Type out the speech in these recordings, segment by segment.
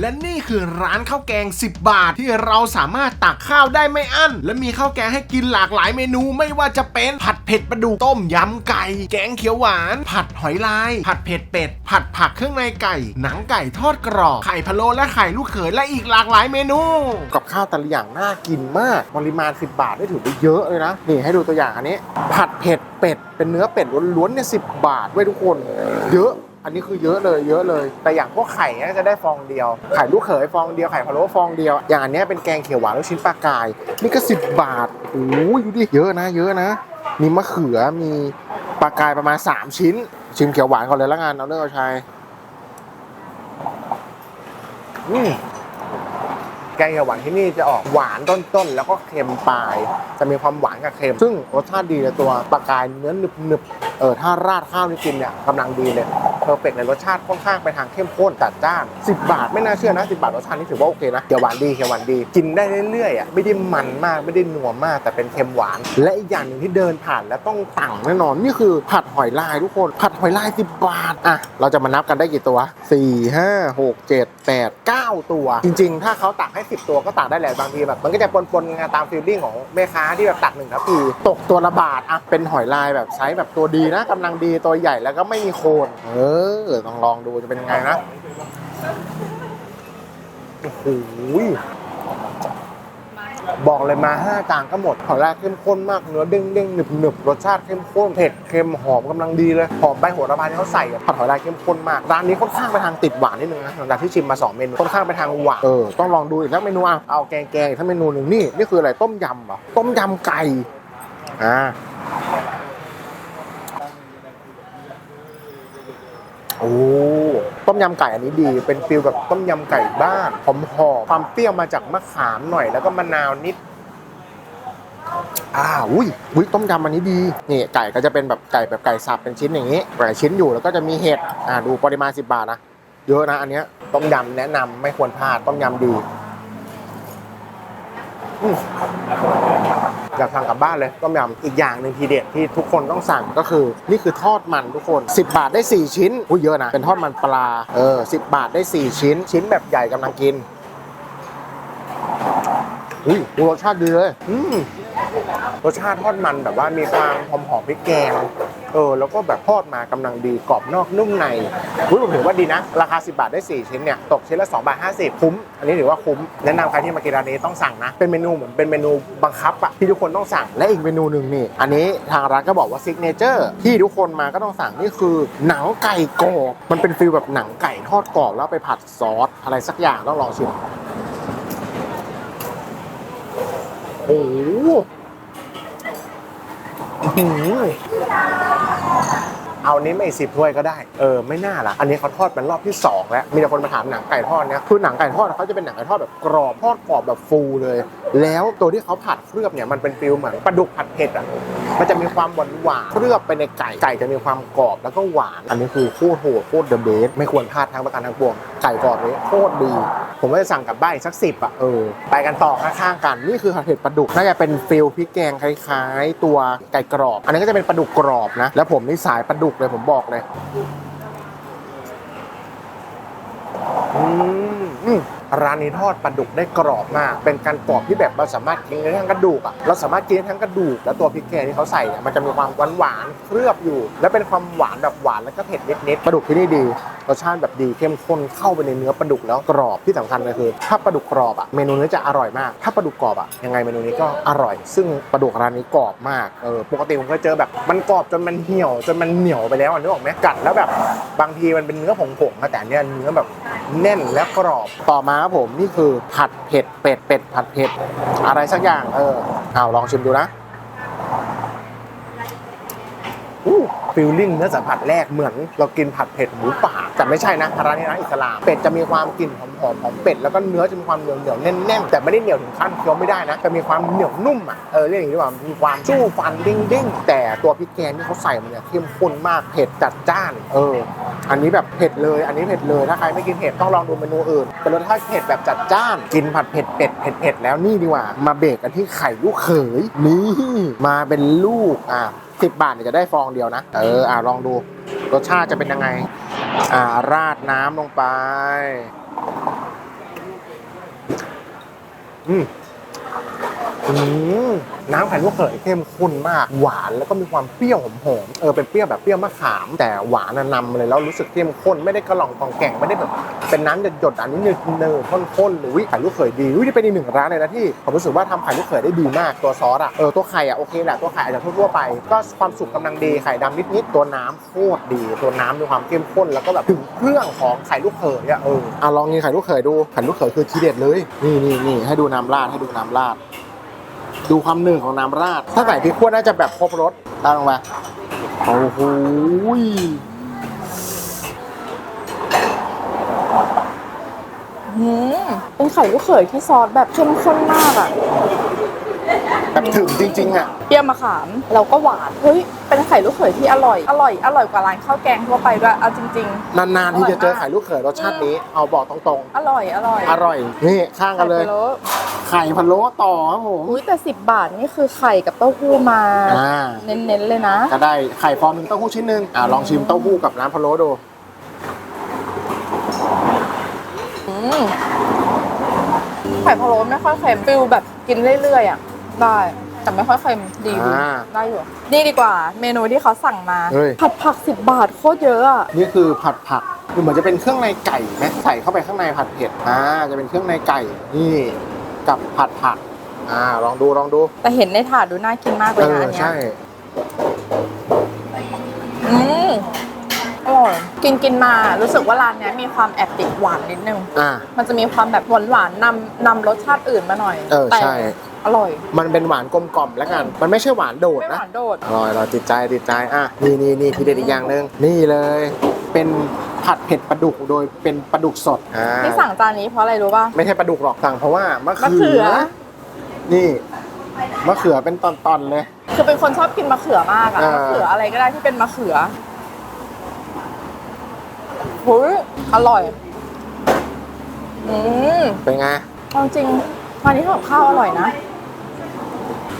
และนี่คือร้านข้าวแกง 10 บาทที่เราสามารถตักข้าวได้ไม่อั้น และมีข้าวแกงให้กินหลากหลายเมนูไม่ว่าจะเป็นผัดเผ็ดปลาดุกต้มยำไก่ แกงเขียวหวาน ผัดหอยลาย ผัดเผ็ดเป็ด ผัดผักเครื่องในไก่ หนังไก่ทอดกรอบไข่พะโล้และไข่ลูกเขยและอีกหลากหลายเมนู กับข้าวแต่ละอย่างน่ากินมากปริมาณ 10 บาทได้ถือว่าเยอะเลยนะนี่ให้ดูตัวอย่างอันนี้ ผัดเผ็ดเป็ดเป็นเนื้อเป็ดล้วนๆเนี่ยสิบาทไว้ยทุกคน เยอะ อันนี้คือเยอะเลยเยอะเลย แต่อย่างพวกไข่เนี่ยจะได้ฟองเดียว ไข่ลูกเขยฟองเดียวไข่พะโล้ฟองเดียว อย่างอันนี้เป็นแกงเขียวหวานลูกชิ้นปลากาย นี่ก็ 10 บาทโอ้ยดูดิเยอะนะ เยอะนะ มีมะเขือมีปลากายประมาณ 3 ชิ้น ชิมเขียวหวานก่อนเลยละกันเอาเรื่องเอาชัยอืมแกงเขียวหวานที่นี่จะออกหวานต้นๆ แล้วก็เค็มปลาย จะมีความหวานกับเค็ม ซึ่งรสชาติดีเลยตัวปลากายเนื้อหนึบๆ เออถ้าราดข้าวนี่กินเนี่ยกำลังดีเลย เพอร์เฟกเลยรสชาติค่อนข้างไปทางเข้มข้นจัดจ้าน 10 บาทไม่น่าเชื่อนะ 10 บาทรสชาตินี่ถือว่าโอเคนะเขียวหวานดีเขียวหวานดี กินได้เรื่อยๆอะไม่ได้มันมากไม่ได้นัวมากแต่เป็นเค็มหวาน และอีกอย่างหนึ่งที่เดินผ่านแล้วต้องสั่งแน่นอนนี่คือผัดหอยลายทุกคนผัดหอยลาย 10 บาทอะเราจะมานับกันได้กี่ตัว 4 5 6 7 8 9 ตัว จริง ๆ ถ้าเขาตักให้ 10 ตัวก็ตักได้แหละบางทีแบบมันก็จะปนๆกันตามฟีลลิ่งของแม่ค้าที่แบบตักหนึ่งทัพพีตกตัวละบาทอะเป็นหอยลายแบบไซส์แบบตัวดีนะกำลังดีตัวใหญ่แล้วก็ไม่มีโคนเออต้องลองดูจะเป็นยังไงนะโอ้โหบอกเลยมาห้าจานก็หมดหอยลายเข้มข้นมากเนื้อเด้งเด้งหนึบหนึบรสชาติเข้มข้นเผ็ดเค็มหอมกำลังดีเลยหอมใบโหระพาที่เขาใส่ผัดหอยลายเข้มข้นมากร้านนี้ค่อนข้างไปทางติดหวานนิดนึงนะหลังจากที่ชิมมาสองเมนูค่อนข้างไปทางหวานเออต้องลองดูอีกสักเมนูอะเอาแกงแกงอีกสักเมนูหนึ่งนี่นี่คืออะไรต้มยำเหรอต้มยำไก่อ่า โอ้ต้มยำไก่อันนี้ดี เป็นฟิลแบบต้มยำไก่บ้านหอมหอมความเปรี้ยวมาจากมะขามหน่อยแล้วก็มะนาวนิดอ่าอุ้ยอุ้ยต้มยำอันนี้ดีนี่ไก่ก็จะเป็นแบบไก่แบบไก่สับเป็นชิ้นอย่างนี้ไก่ชิ้นอยู่แล้วก็จะมีเห็ดอ่าดูปริมาณ10บาทนะเยอะนะอันเนี้ยต้มยำแนะนำไม่ควรพลาดต้มยำดีอืม อยากสั่งกลับบ้านเลยต้มยำอีกอย่างหนึ่งทีเด็ดที่ทุกคนต้องสั่งก็คือ นี่คือทอดมันทุกคน 10 บาทได้ 4 ชิ้นอุ้ยเยอะนะเป็นทอดมันปลาเออ10 บาทได้ 4 ชิ้น ชิ้นแบบใหญ่กำลังกินอุ้ยรสชาติดีเลย อืมรสชาติทอดมันแบบว่ามีความหอมหอมๆพริกแกง เออแล้วก็แบบทอดมากำลังดีกรอบนอกนุ่มในอุ้ยผมถือว่าดีนะ ราคา 10 บาทได้ 4 ชิ้นเนี่ยตกชิ้นละ2บาท50 คุ้ม อันนี้ถือว่าคุ้ม แนะนำใครที่มากินร้านนี้ต้องสั่งนะ เป็นเมนูเหมือนเป็นเมนูบังคับอะที่ทุกคนต้องสั่งและอีกเมนูหนึ่งนี่ อันนี้ทางร้านก็บอกว่าซิกเนเจอร์ที่ทุกคนมาก็ต้องสั่งนี่คือหนังไก่กรอบมันเป็นฟิลแบบหนังไก่ทอดกรอบแล้วไปผัดซอสอะไรสักอย่างต้องลองชิมโอ้ เอานี้ไม่สิบถ้วยก็ได้ เออไม่น่าละอันนี้เขาทอดเป็นรอบที่สองแล้ว มีแต่คนมาถามหนังไก่ทอดเนี่ยคือหนังไก่ทอดเขาจะเป็นหนังไก่ทอดแบบกรอบทอดกรอบแบบฟูเลยแล้วตัวที่เขาผัดเคลือบเนี่ยมันเป็นฟิลเหมือนปลาดุกผัดเผ็ดอะมันจะมีความหวานหวานๆเคลือบไปในไก่ไก่จะมีความกรอบแล้วก็หวาน อันนี้คือโคตรโหดโคตรเดอะเบสไม่ควรพลาดทั้งประการทั้งปวงไก่กรอบนี้โคตรดี ผมก็จะสั่งกลับบ้านอีกสักสิบอะเออไปกันต่อข้างๆกันนี่คือผัดเผ็ดปลาดุกน่าจะเป็นฟิลพริกแกงคล้ายๆ ตัวไก่กรอบ อันนี้ก็จะเป็นปลาดุกกรอบนะแล้วผมนี่สายปลาดุกเลยผมบอกเลยอืม ร้านนี้ทอดปลาดุกได้กรอบมาก เป็นการกรอบที่แบบเราสามารถกินได้ทั้งกระดูกอะเราสามารถกินได้ทั้งกระดูก แล้วตัวพริกแกงที่เขาใส่เนี่ยมันจะมีความหวานหวานๆเคลือบอยู่ แล้วเป็นความหวานแบบหวานแล้วก็เผ็ดนิดๆปลาดุกที่นี่ดีรสชาติแบบดีเข้มข้นเข้าไปในเนื้อปลาดุกแล้วกรอบที่สำคัญเลยคือ ถ้าปลาดุกกรอบอะเมนูนี้จะอร่อยมาก ถ้าปลาดุกกรอบอะยังไงเมนูนี้ก็อร่อย ซึ่งปลาดุกร้านนี้กรอบมากเออปกติผมเคยเจอแบบมันกรอบจนมันเหี่ยวจนมันเหนียวไปแล้วอะนึกออกไหมกัดแล้วแบบบางทีมันเป็นเนื้อผงๆแต่เนี้ยเนื้อแบบ แน่นและกรอบต่อมาครับผมนี่คือผัดเผ็ดเป็ดเป็ดผัดเผ็ดอะไรสักอย่างเออเอาลองชิมดูนะฟิลลิ่งเนื้อสัมผัสแรกเหมือนเรากินผัดเผ็ดหมูป่าแต่ไม่ใช่นะร้านนี้ร้านอิสลามเป็ดจะมีความกลิ่นหอมๆของเป็ดแล้วก็เนื้อจะมีความเหนียวเหนียวแน่นๆแต่ไม่ได้เหนียวถึงขั้นเคี้ยวไม่ได้นะจะมีความเหนียวนุ่มอะเออเรียกอย่างนี้ดีว่ามีความสู้ฟันเด้งๆแต่ตัวพริกแกงที่เขาใส่มันเนี่ยเข้มข้นมากเผ็ดจัดจ้าน เออ อันนี้แบบเผ็ดเลย อันนี้เผ็ดเลยถ้าใครไม่กินเผ็ดต้องลองดูเมนูอื่นเป็นรสชาติเผ็ดแบบจัดจ้านกินผัดเผ็ดเผ็ดเผ็ดเผ็ดแล้วนี่ดีกว่า มาเบรกกันที่ไข่ลูกเขยนี่มาเป็นลูกอะสิบบาทเนี่ยจะได้ฟองเดียวนะ เอออะลองดูรสชาติจะเป็นยังไง อ่าราดน้ำลงไป อืม น้ำไข่ลูกเขยเข้มข้นมาก หวานแล้วก็มีความเปรี้ยวหอมๆเออเป็นเปรี้ยวแบบเปรี้ยวมะขาม แต่หวานนะนำเลยแล้วรู้สึกเข้มข้นไม่ได้กระหล่องกองแก่งไม่ได้แบบเป็นน้ำหยดๆอันนี้เนยเนยข้นๆหรือวิไข่ลูกเขยดีวินี่เป็นอีกหนึ่งร้านเลยนะที่ผมรู้สึกว่าทำไข่ลูกเขยได้ดีมากตัวซอสอะเออตัวไข่อะโอเคแหละตัวไข่อาจจะทั่วๆไป ก็ความสุกกำลังดีไข่ดำนิดๆตัวน้ำโคตรดี ตัวน้ำมีความเข้มข้นแล้วก็แบบถึงเครื่องของไข่ลูกเขยอะเอออะลองกินไข่ลูกเขยดูไข่ลูกเขยคือทีเด็ดเลยนี่นี่นี่ให้ดูน้ำราดให้ดูน้ำราด ดูความหนึ่งของน้ำราด ถ้าใส่พริกขั่วน่าจะแบบครบรสตามลงมาโอ้โหยอืมเป็นไข่ลูกเขยที่ซอสแบบเข้มข้นมากอะแบบถึงจริงๆอะเปรี้ยวมะขาม แล้วก็หวาน เฮ้ย เป็นไข่ลูกเขยที่อร่อย อร่อย อร่อยกว่าร้านข้าวแกงทั่วไปด้วย เอาจริงนานๆ ที่จะเจอไข่ลูกเขยรสชาตินี้ เอาบอกตรงๆ อร่อย อร่อยๆอร่อย นี่ข้างกันเลยไข่พะโล้ไข่พะโล้ต่อครับผม อุ้ยแต่ 10 บาทนี่คือไข่กับเต้าหู้มาอ่าเน้นๆเลยนะ ก็ได้ไข่ฟองหนึ่งเต้าหู้ชิ้นหนึ่งอ่าลองชิมเต้าหู้กับน้ำพะโล้ดูอืมไข่พะโล้ไม่ค่อยเค็มฟิลแบบกินเรื่อยๆอะได้ แต่ไม่ค่อยเค็มดีดีอ่าได้อยู่ นี่ดีกว่า เมนูที่เขาสั่งมา เฮ้ย ผัดผัก 10 บาทโคตรเยอะอะนี่คือผัดผักคือเหมือนจะเป็นเครื่องในไก่ไหมใส่เข้าไปข้างในผัดเผ็ดอ่าจะเป็นเครื่องในไก่นี่กับผัดผักอ่าลองดูลองดูแต่เห็นในถาดดูน่ากินมากเลเอยนะออันเนี้ยใช่อืมอร่อยกินกินมารู้สึกว่าร้านเนี้ยมีความแอบติดหวานนิดนึง อ่า มันจะมีความแบบหวานหวานๆนำนำรสชาติอื่นมาหน่อย เออแต่ใช่ อร่อย มันเป็นหวานกลมกล่อมแล้วกัน มันไม่ใช่หวานโดดไม่หนะวานโดด อร่อยเราติดใจติดใจอะนี่นี่นี่ทีเด็ดอีกอย่างหนึ่งนี่เลย เป็นผัดเผ็ดปลาดุกโดยเป็นปลาดุกสดอ่าที่สั่งจานนี้เพราะอะไรรู้ป่ะ ไม่ใช่ปลาดุกหรอกสั่งเพราะว่ามะมะเขืเขือ อ นี่มะเขือเป็นตอนๆเลย คือเป็นคนชอบกินมะเขือมากอะอ่าม มะเขืออะไรก็ได้ที่เป็นมะเขือหุยอร่อย อืมเป็นไง เอาจริงร้านนี้ทำกับข้าวอร่อยนะ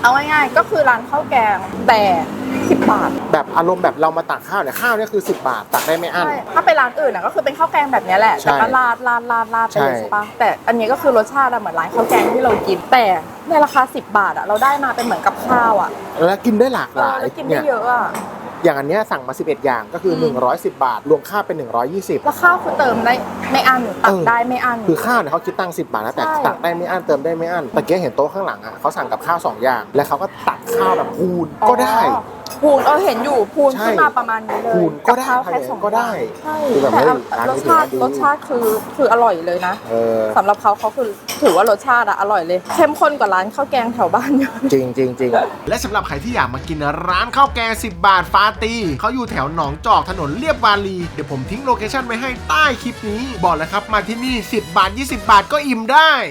เอาง่ายๆก็คือร้านข้าวแกงแต่สิบบาทแบบอารมณ์แบบเรามาตักข้าวเนี่ยข้าวเนี่ยคือ 10 บาทตักได้ไม่อั้น ใช่ถ้าไปร้านอื่นอะก็คือเป็นข้าวแกงแบบเนี้ยแหละ ใช่แต่ก็ราดราดราดราดไปเลยใช่ ใช่ปะแต่อันนี้ก็คือรสชาติอะเหมือนร้านข้าวแกงที่เรากิน แต่ในราคา 10 บาทอะเราได้มาเป็นเหมือนกับข้าวอะแล้วกินได้หลากเอหอลายแล้วกินเนี่ได้ยเยอะอะ อย่างอันเนี้ยสั่งมา 11 อย่างก็คืออืม110 บาท รวมค่าเป็น 120 แล้วข้าวคือเติมได้ไม่อั้นตัเอกอได้ไม่อั้น คือข้าวเนี่ยเขาคิดตังค์10บาทนะแต่ใช่ตักได้ไม่อั้นเติมได้ไม่อั้นตะเกียเห็นโต๊ะข้างหลังอะเขาสั่งกับข้าวสองอย่าง แล้วเขาก็ตักข้าวแบบพูนก็ได้อ๋อ พูนเออเห็นอยู่พูนใช่ ขึ้นมาประมาณนี้เลยพูนก็ได้บข้าวแค่สองก็ได้ ใช่คือแบบแต่เฮ้ยร้านรนี้สชาติถือว่าดีรสชาติคือคืออร่อยเลยนะเออสำหรับเขาเขาคือถือว่ารสชาติอะอร่อยเลยเข้มข้นกว่าร้านข้าวแกงแถวบ้านเยอะ จริงจริงจริงและสำหรับใครที่อยากมากินร้านข้าวแกง 10 บาทฟาตีเขาอยู่แถวหนองจอกถนนเรียบวารี เดี๋ยวผมทิ้งโลเคชั่นไว้ให้ใต้คลิปนี้ บอกเลยครับมาที่นี่ 10 บาท 20 บาทก็อิ่มได้